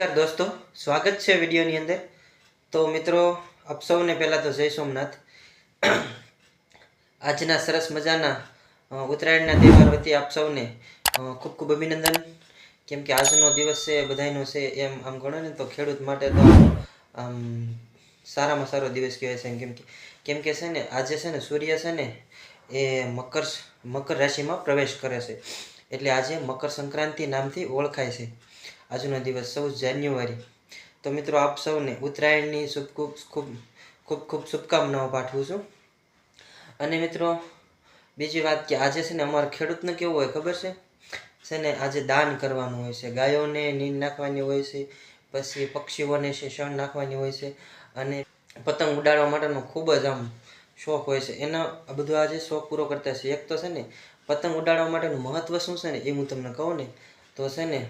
નમસ્કાર દોસ્તો, સ્વાગત છે વિડીયોની અંદર. તો મિત્રો, આપ સૌને પહેલાં તો જય સોમનાથ. આજના સરસ મજાના ઉત્તરાયણના તહેવાર વતી આપ સૌને ખૂબ ખૂબ અભિનંદન. કેમ કે આજનો દિવસ છે, બધાયનો છે એમ આમ ગણો ને તો ખેડૂત માટે તો આમ સારામાં સારો દિવસ કહેવાય છે કેમ કે કેમ કે છે ને, આજે છે ને સૂર્ય છે ને, એ મકર મકર રાશિમાં પ્રવેશ કરે છે. એટલે આજે મકર સંક્રાંતિ નામથી ઓળખાય છે. આજનો દિવસ સૌ જાન્યુઆરી. તો મિત્રો, આપ સૌને ઉત્તરાયણની શુભ ખૂબ ખૂબ ખૂબ ખૂબ શુભકામનાઓ પાઠવું છું. અને મિત્રો, બીજી વાત કે આજે છે ને અમારા ખેડૂતને કેવું હોય ખબર છે? છે ને આજે દાન કરવાનું હોય છે. ગાયોને નીંદ નાખવાની હોય છે, પછી પક્ષીઓને છે શણ નાખવાની હોય છે, અને પતંગ ઉડાડવા માટેનો ખૂબ જ આમ શોખ હોય છે. એનો બધું આજે શોખ પૂરો કરતા છે. એક તો છે ને, પતંગ ઉડાડવા માટેનું મહત્વ શું છે ને એ હું તમને કહું ને, તો છે ને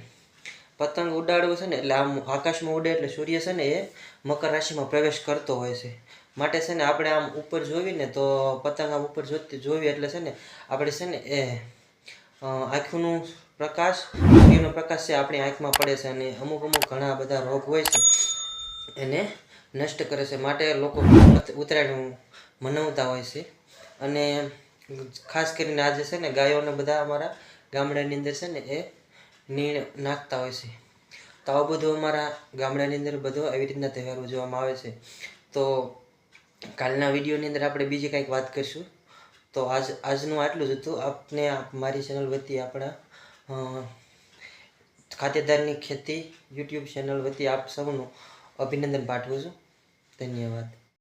પતંગ ઉડાડવું છે ને, એટલે આમ આકાશમાં ઉડે એટલે સૂર્ય છે ને એ મકર રાશિમાં પ્રવેશ કરતો હોય છે. માટે છે ને આપણે આમ ઉપર જોવી ને તો પતંગ આમ ઉપર જોતી જોવી એટલે છે ને, આપણે છે ને એ આંખનું પ્રકાશ, સૂર્યનો પ્રકાશ છે આપણી આંખમાં પડે છે અને અમુક અમુક ઘણા બધા રોગ હોય છે, એને નષ્ટ કરે છે. માટે લોકો ઉત્તરાયણ મનાવતા હોય છે. અને ખાસ કરીને આજે છે ને ગાયોને બધા અમારા ગામડાની અંદર છે ને એ નીણ નાખતા હોય છે. તો આવું બધું અમારા ગામડાની અંદર બધો આવી રીતના તહેવાર ઉજવવામાં આવે છે. તો કાલના વિડીયોની અંદર આપણે બીજી કંઈક વાત કરીશું. તો આજ, આજનું આટલું જ હતું. આપને આપ- મારી ચેનલ વતી આપણા ખાતેદારની ખેતી યુટ્યુબ ચેનલ વતી આપ સૌનું અભિનંદન પાઠવું છું. ધન્યવાદ.